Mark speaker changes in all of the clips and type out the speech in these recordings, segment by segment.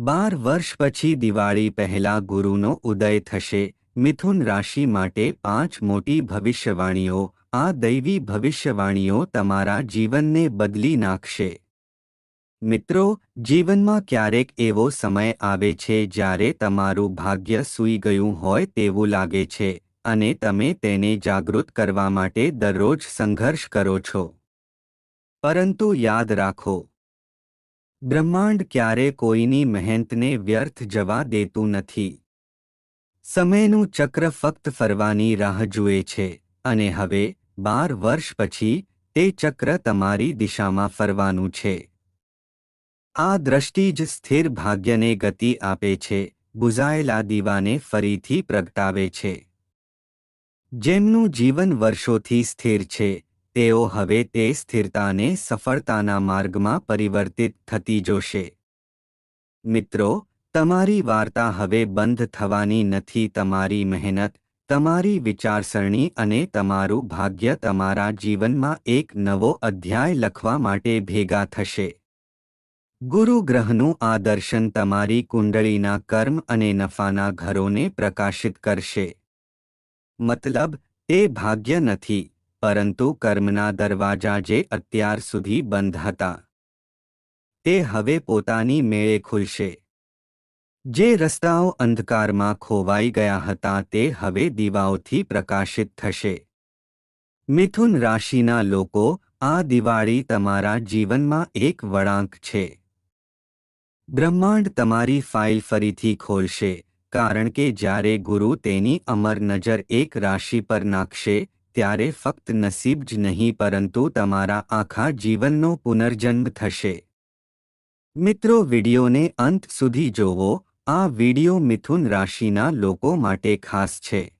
Speaker 1: બાર વર્ષ પછી દિવાળી પહેલા ગુરુનો ઉદય થશે. મિથુન રાશિ માટે પાંચ મોટી ભવિષ્યવાણીઓ. આ દૈવી ભવિષ્યવાણીઓ તમારા જીવનને બદલી નાખશે. મિત્રો, જીવનમાં ક્યારેક એવો સમય આવે છે જ્યારે તમારું ભાગ્ય સૂઈ ગયું હોય તેવું લાગે છે, અને તમે તેને જાગૃત કરવા માટે દરરોજ સંઘર્ષ કરો છો. પરંતુ યાદ રાખો બ્રહ્માંડ ક્યારે કોઈની મહેનતને વ્યર્થ જવા દેતું નથી. સમયનું ચક્ર ફક્ત ફરવાની રાહ જુએ છે, અને હવે, બાર વર્ષ પછી, તે ચક્ર તમારી દિશામાં ફરવાનું છે. આ દ્રષ્ટિ જ સ્થિર ભાગ્યને ગતિ આપે છે, બુઝાયેલા દીવાને ફરીથી પ્રગટાવે છે. જેમનું જીવન વર્ષોથી સ્થિર છે તેઓ હવે તે સ્થિરતાને સફળતાના માર્ગમાં પરિવર્તિત થતી જોશે. મિત્રો, તમારી વાર્તા હવે બંધ થવાની નથી. તમારી મહેનત, તમારી વિચારસરણી અને તમારું ભાગ્ય તમારા જીવનમાં એક નવો અધ્યાય લખવા માટે ભેગા થશે. ગુરુ ગ્રહનું આ દર્શન તમારી કુંડળીના કર્મ અને નફાના ઘરોને પ્રકાશિત કરશે. મતલબ, તે ભાગ્ય નથી. પરંતુ કર્મના દરવાજા જે અત્યાર સુધી બંધ હતા, તે હવે પોતાની મેળે ખુલશે. જે રસ્તાઓ અંધકારમાં ખોવાઈ ગયા હતા, તે હવે દીવાઓથી પ્રકાશિત થશે. મિથુન રાશિના લોકો, આ દિવાળી તમારા જીવનમાં એક વળાંક છે. બ્રહ્માંડ તમારી ફાઇલ ફરીથી ખોલશે, કારણ કે જ્યારે ગુરુ તેની અમર નજર એક રાશિ પર નાખશે ત્યારે ફક્ત નસીબ જ નહીં, પરંતુ તમારા આખા જીવનનો પુનર્જન્મ થશે. મિત્રો, વિડિયોને અંત સુધી જોવો. આ વીડિયો મિથુન રાશિના લોકો માટે ખાસ છે.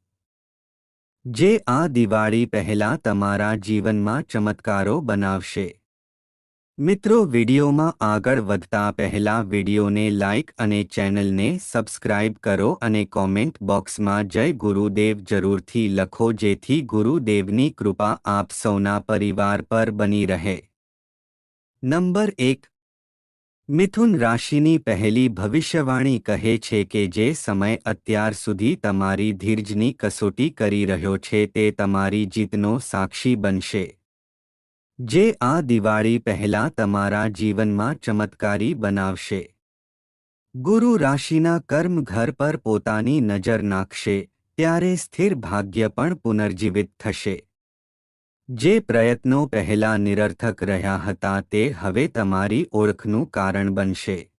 Speaker 1: જે આ દિવાળી પહેલા તમારા જીવનમાં ચમત્કારો બનાવશે. મિત્રો, વિડીયોમાં આગળ વધતા પહેલા વિડીયોને લાઇક અને ચેનલને સબસ્ક્રાઇબ કરો અને કોમેન્ટ બોક્સમાં જય ગુરુદેવ જરૂરથી લખો, જેથી ગુરુદેવની કૃપા આપ સૌના પરિવાર પર બની રહે. નંબર એક. મિથુન રાશિની પહેલી ભવિષ્યવાણી કહે છે કે જે સમય અત્યાર સુધી તમારી ધીરજની કસોટી કરી રહ્યો છે, તે તમારી જીતનો સાક્ષી બનશે. જે આ દિવાળી પહેલા તમારા જીવનમાં ચમત્કારી બનાવશે. ગુરુ રાશિના કર્મ ઘર પર પોતાની નજર નાખશે, ત્યારે સ્થિર ભાગ્ય પણ પુનર્જીવિત થશે. જે પ્રયત્નો પહેલા નિરર્થક રહ્યા હતા તે હવે તમારી ઓળખનું કારણ બનશે.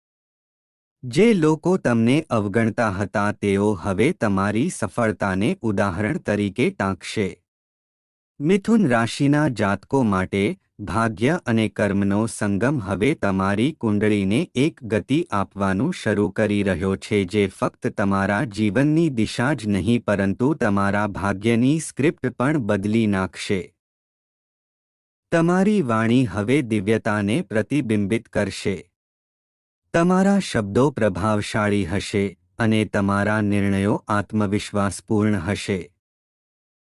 Speaker 1: જે લોકો તમને અવગણતા હતા તેઓ હવે તમારી સફળતાને ઉદાહરણ તરીકે ટાંકશે. મિથુન રાશિના જાતકો માટે ભાગ્ય અને કર્મનો સંગમ હવે તમારી કુંડળીને એક ગતિ આપવાનું શરૂ કરી રહ્યો છે જે ફક્ત તમારા જીવનની દિશા જ નહીં પરંતુ તમારા ભાગ્યની સ્ક્રિપ્ટ પણ બદલી નાખશે. તમારી વાણી હવે દિવ્યતાને પ્રતિબિંબિત કરશે. તમારા શબ્દો પ્રભાવશાળી હશે અને તમારા નિર્ણયો આત્મવિશ્વાસપૂર્ણ હશે.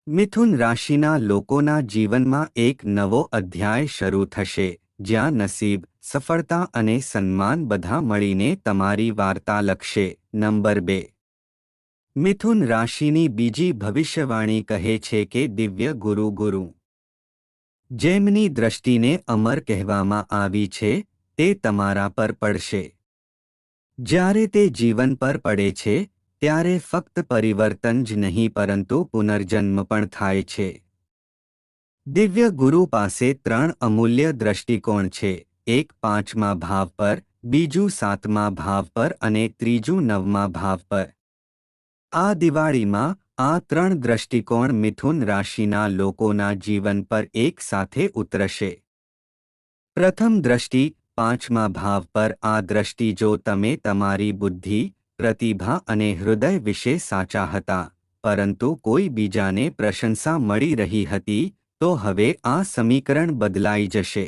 Speaker 1: મિથુન રાશિના લોકોના જીવનમાં એક નવો અધ્યાય શરૂ થશે, જ્યાં નસીબ, સફળતા અને સન્માન બધા મળીને તમારી વાર્તા લખશે. નંબર બે. મિથુન રાશિની બીજી ભવિષ્યવાણી કહે છે કે દિવ્ય ગુરુ ગુરુ. જેમની દ્રષ્ટિને અમર કહેવામાં આવી છે, તે તમારા પર પડશે. જ્યારે તે જીવન પર પડે છે ત્યારે ફક્ત પરિવર્તન જ નહીં, પરંતુ પુનર્જન્મ પણ થાય છે. દિવ્ય ગુરુ પાસે ત્રણ અમૂલ્ય દ્રષ્ટિકોણ છે. એક પાંચમા ભાવ પર, બીજું સાતમા ભાવ પર અને ત્રીજું નવમા ભાવ પર. આ દિવાળીમાં, આ ત્રણ દ્રષ્ટિકોણ મિથુન રાશિના લોકોના જીવન પર એક સાથે ઉતરશે. પ્રથમ દ્રષ્ટિ, પાંચમા ભાવ પર આ દ્રષ્ટિ, જો તમે તમારી બુદ્ધિ પ્રતિભા અને હૃદય વિશે સાચા હતા, પરંતુ કોઈ બીજાને પ્રશંસા મળી રહી હતી, તો હવે આ સમીકરણ બદલાઈ જશે.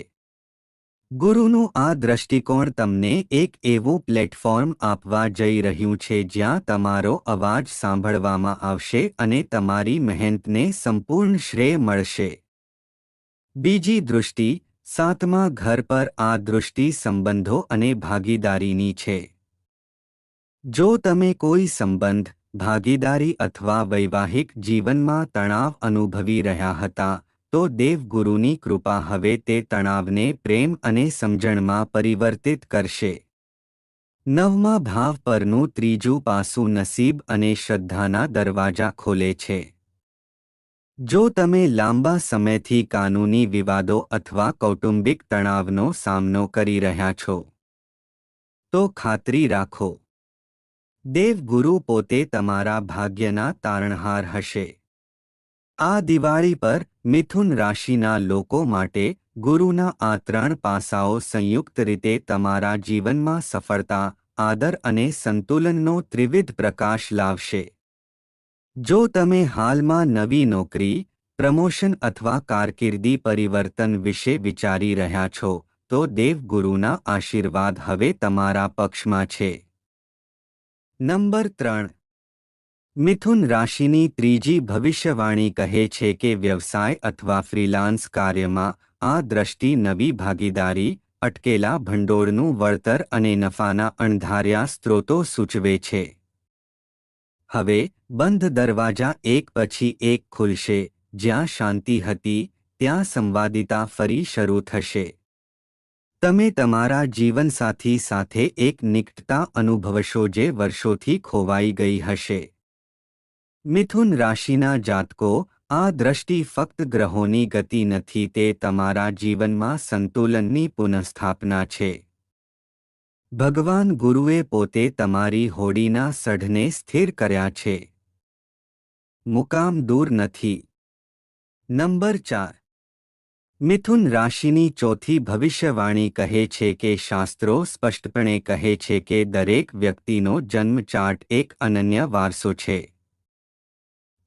Speaker 1: ગુરુનું આ દ્રષ્ટિકોણ તમને એક એવું પ્લેટફોર્મ આપવા જઈ રહ્યું છે જ્યાં તમારો અવાજ સાંભળવામાં આવશે અને તમારી મહેનતને સંપૂર્ણ શ્રેય મળશે. બીજી દૃષ્ટિ, સાતમા ઘર પર આ દૃષ્ટિ સંબંધો અને ભાગીદારીની છે. જો તમે કોઈ સંબંધ, ભાગીદારી અથવા વૈવાહિક જીવનમાં તણાવ અનુભવી રહ્યા હતા, તો દેવગુરુની કૃપા હવે તે તણાવને પ્રેમ અને સમજણમાં પરિવર્તિત કરશે. નવમા ભાવ પરનું ત્રીજું પાસું નસીબ અને શ્રદ્ધાના દરવાજા ખોલે છે. જો તમે લાંબા સમયથી કાનૂની વિવાદો અથવા કૌટુંબિક તણાવનો સામનો કરી રહ્યા છો, તો ખાતરી રાખો. દેવગુરુ પોતે તમારા ભાગ્યના તારણહાર હશે. આ દિવાળી પર મિથુન રાશિના લોકો માટે ગુરુના આ ત્રણ પાસાઓ સંયુક્ત રીતે તમારા જીવનમાં સફળતા, આદર અને સંતુલનનો ત્રિવિધ પ્રકાશ લાવશે. જો તમે હાલમાં નવી નોકરી, પ્રમોશન અથવા કારકિર્દી પરિવર્તન વિશે વિચારી રહ્યા છો, તો દેવગુરુના આશીર્વાદ હવે તમારા પક્ષમાં છે. નંબર ત્રણ. મિથુન રાશિની ત્રીજી ભવિષ્યવાણી કહે છે કે વ્યવસાય અથવા ફ્રીલાન્સ કાર્યમાં આ દ્રષ્ટિ નવી ભાગીદારી, અટકેલા ભંડોળનું વળતર અને નફાના અણધાર્યા સ્ત્રોતો સૂચવે છે. હવે, બંધ દરવાજા એક પછી એક ખુલશે, જ્યાં શાંતિ હતી, ત્યાં સંવાદિતા ફરી શરૂ થશે. તમે તમારા જીવનસાથી સાથે એક નિકટતા અનુભવશો જે વર્ષોથી ખોવાઈ ગઈ હશે. મિથુન રાશિના જાતકો, આ દ્રષ્ટિ ફક્ત ગ્રહોની ગતિ નથી, તે તમારા જીવનમાં સંતુલનની પુનઃસ્થાપના છે. ભગવાન ગુરુએ પોતે તમારી હોડીના સઢને સ્થિર કર્યા છે. મુકામ દૂર નથી. નંબર ચાર. મિથુન રાશિની ચોથી ભવિષ્યવાણી કહે છે કે શાસ્ત્રો સ્પષ્ટપણે કહે છે કે દરેક વ્યક્તિનો જન્મ ચાર્ટ એક અનન્ય વારસો છે.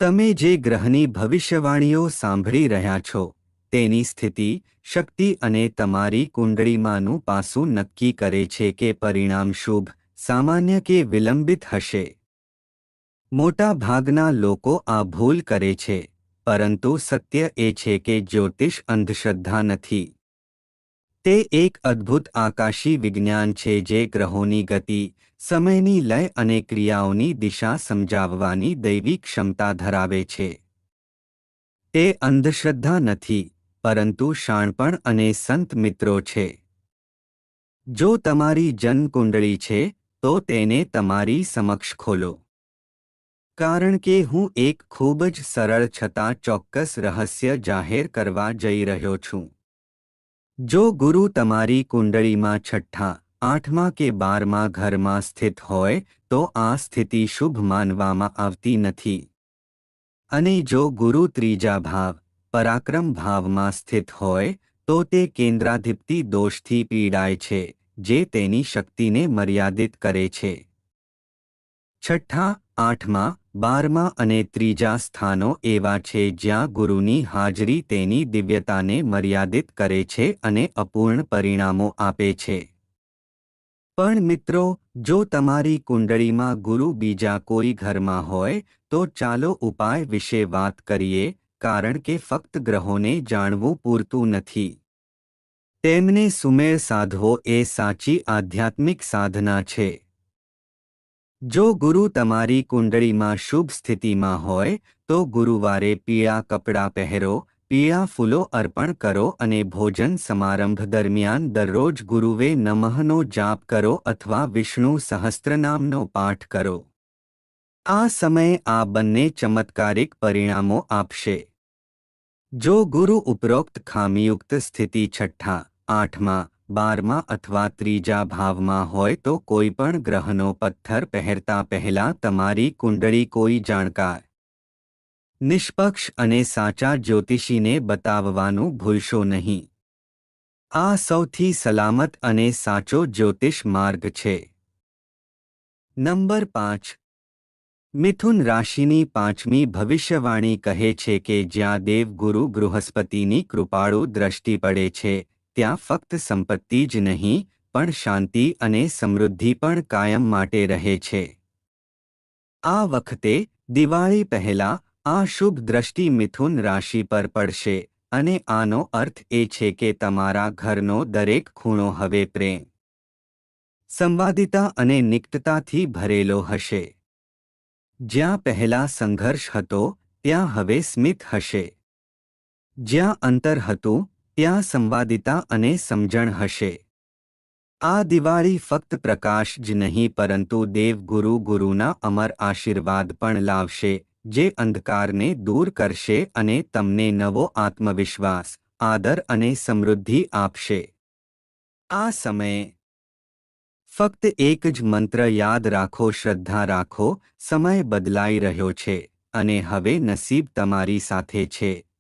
Speaker 1: તમે જે ગ્રહની ભવિષ્યવાણીઓ સાંભળી રહ્યા છો, તેની સ્થિતિ, શક્તિ અને તમારી કુંડળીમાંનું પાસું નક્કી કરે છે કે પરિણામ શુભ, સામાન્ય કે વિલંબિત હશે. મોટા ભાગના લોકો આ ભૂલ કરે છે. પરંતુ સત્ય એ છે કે જ્યોતિષ અંધશ્રદ્ધા નથી. તે એક અદ્ભુત આકાશી વિજ્ઞાન છે જે ગ્રહોની ગતિ, સમયની લય અને ક્રિયાઓની દિશા સમજાવવાની દૈવી ક્ષમતા ધરાવે છે. તે અંધશ્રદ્ધા નથી, પરંતુ શાણપણ અને સંત મિત્રો છે. જો તમારી જન્મકુંડળી છે, તો તેને તમારી સમક્ષ ખોલો. કારણ કે હું એક ખૂબ જ સરળ છતાં ચોક્કસ રહસ્ય જાહેર કરવા જઈ રહ્યો છું. જો ગુરુ તમારી કુંડળીમાં છઠ્ઠા, આઠમા કે બારમા ઘરમાં સ્થિત હોય, તો આ સ્થિતિ શુભ માનવામાં આવતી નથી. અને જો ગુરુ ત્રીજા ભાવ, પરાક્રમ ભાવમાં સ્થિત હોય, તો તે કેન્દ્રાધિપતિ દોષથી પીડાય છે, જે તેની શક્તિને મર્યાદિત કરે છે. છઠ્ઠા, આઠમા બારમા અને ત્રીજા સ્થાનો એવા છે જ્યાં ગુરુની હાજરી તેની દિવ્યતાને મર્યાદિત કરે છે અને અપૂર્ણ પરિણામો આપે છે. પણ મિત્રો, જો તમારી કુંડળીમાં ગુરુ બીજા કોઈ ઘરમાં હોય, તો ચાલો ઉપાય વિશે વાત કરીએ, કારણ કે ફક્ત ગ્રહોને જાણવું પૂરતું નથી. તેમને સુમેળ સાધવો એ સાચી આધ્યાત્મિક સાધના છે. જો ગુરુ તમારી કુંડળીમાં શુભ સ્થિતિમાં હોય, તો ગુરુવારે પીળા કપડાં પહેરો, પીળા ફૂલો અર્પણ કરો અને ભોજન સમારંભ દરમિયાન દરરોજ ગુરુવે નમઃનો જાપ કરો અથવા વિષ્ણુ સહસ્ત્રનામનો પાઠ કરો. આ સમયે આ બંને ચમત્કારિક પરિણામો આપશે. જો ગુરુ ઉપરોક્ત ખામીયુક્ત સ્થિતિ છઠ્ઠા, આઠમાં બારમા અથવા ત્રીજા ભાવમાં હોય તો કોઈ પણ ગ્રહનો પથ્થર પહેરતા પહેલા તમારી કુંડળી કોઈ જાણકાર. નિષ્પક્ષ અને સાચા જ્યોતિષીને બતાવવાનું ભૂલશો નહીં. આ સૌથી સલામત અને સાચો જ્યોતિષ માર્ગ છે. નંબર પાંચ. મિથુન રાશિની પાંચમી ભવિષ્યવાણી કહે છે કે જ્યાં દેવગુરુ બૃહસ્પતિની કૃપાળુ દ્રષ્ટિ પડે છે ત્યાં ફક્ત સંપત્તિ જ નહીં, પણ શાંતિ અને સમૃદ્ધિ પણ કાયમ માટે રહે છે. આ વખતે, દિવાળી પહેલા, આ શુભ દ્રષ્ટિ મિથુન રાશિ પર પડશે, અને આનો અર્થ એ છે કે તમારા ઘરનો દરેક ખૂણો હવે પ્રેમ, સંવાદિતા અને નિકટતાથી ભરેલો હશે. જ્યાં પહેલા સંઘર્ષ હતો, ત્યાં હવે સ્મિત હશે. જ્યાં અંતર હતું ત્યાં સંવાદિતા અને સમજણ હશે. આ દિવાળી ફક્ત પ્રકાશ જ નહીં, પરંતુ દેવગુરુ ગુરુના અમર આશીર્વાદ પણ લાવશે, જે અંધકારને દૂર કરશે અને તમને નવો આત્મવિશ્વાસ, આદર અને સમૃદ્ધિ આપશે. આ સમયે ફક્ત એક જ મંત્ર યાદ રાખો, શ્રદ્ધા રાખો, સમય બદલાઈ રહ્યો છે, અને હવે નસીબ તમારી સાથે છે.